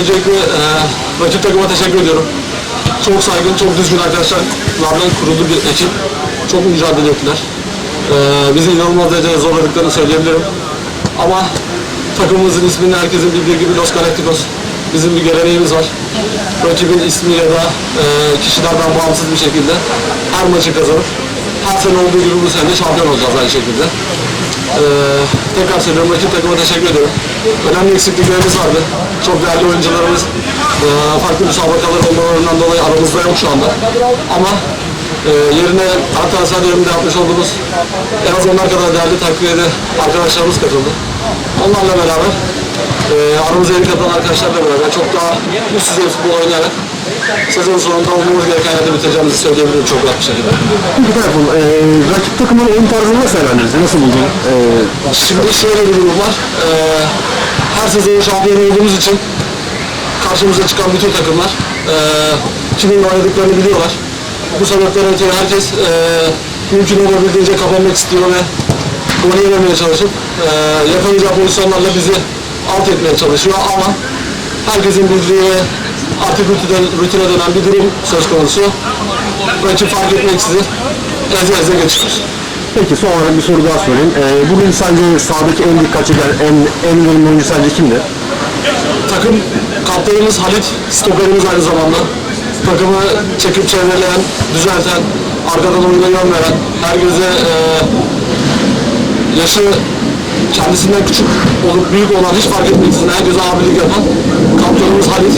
Öncelikle e, rakip takıma teşekkür ediyorum. Çok saygın, çok düzgün arkadaşlarla kurulu bir ekip. Çok mücadele ettiler. E, bizi inanılmaz derecede zorladıklarını söyleyebilirim. Ama takımımızın ismini herkesin bildiği gibi Los Galacticos. Bizim bir geleneğimiz var. Rakibin ismi ya da e, kişilerden bağımsız bir şekilde her maçı kazanıp her sene olduğu gibi bu sene şampiyon olacağız aynı şekilde. Ee, tekrar söylüyorum rakip takıma teşekkür ediyorum. Önemli eksikliklerimiz vardı. Çok değerli oyuncularımız e, farklı müsabakalar olmalarından dolayı aramızda yok şu anda. Ama e, yerine her transfer döneminde yapmış olduğumuz en az onlar kadar değerli takviyede arkadaşlarımız katıldı. Onlarla beraber e, aramıza yeni katılan arkadaşlarla beraber çok daha üst düzey futbol oynayarak sezon sonunda olmamız gereken yerde bitireceğimizi söyleyebilirim çok rahat bir şekilde. Bir tarafın e, rakip takımın oyun tarzını nasıl değerlendirirsin? Nasıl buldun? E, Şimdi şöyle bir durum var. Ee, her sezon şampiyon olduğumuz için karşımıza çıkan bütün takımlar ee, kiminle oynadıklarını biliyorlar. Bu sebepten ötürü herkes ee, mümkün olabildiğince kapanmak istiyor ve gol yememeye çalışıp ee, yakalayacağı pozisyonlarla bizi alt etmeye çalışıyor ama herkesin bildiği ve artık rutine, rutine dönen bir durum söz konusu. Rakip fark etmeksizin eze eze geçiyor. Peki son olarak bir soru daha sorayım. E, bugün sence sahadaki en dikkat çeken, en, en verimli oyuncu sence kimdi? Takım kaptanımız Halit, stoperimiz aynı zamanda. Takımı çekip çevreleyen, düzelten, arkadan oyuna yön veren, herkese eee yaşı kendisinden küçük olup büyük olan hiç fark etmeksizin herkese abilik yapan kaptanımız Halit.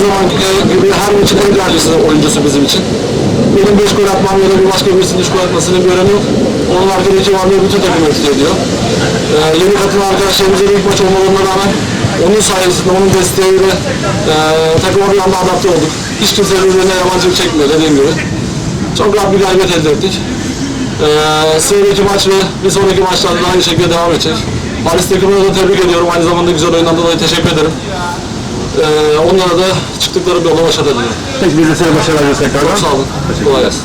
Her zaman gibi her maçın en değerlisi oyuncusu bizim için. Benim 5 gol atmam ya da bir başka birisinin 3 gol atmasının bir önemi yok. Onun arkadaki varlığı bütün takımı etki ediyor. Ee, yeni katılan arkadaşlarımızın ilk maç olmalarına rağmen onun sayesinde, onun desteğiyle e, takıma bir anda adapte olduk. Hiç kimse birbirine yabancılık çekmiyor dediğim gibi. Çok rahat bir galibiyet elde ettik. Ee, sıradaki maç ve bir sonraki maçlarda da aynı şekilde devam edecek. Paris takımına da tebrik ediyorum. Aynı zamanda güzel oyundan dolayı teşekkür ederim. Ee, onlara da çıktıkları bir yola başarılar diliyorum. Peki biz de sana başarılar diliyoruz tekrardan. Sağ olun. Kolay gelsin.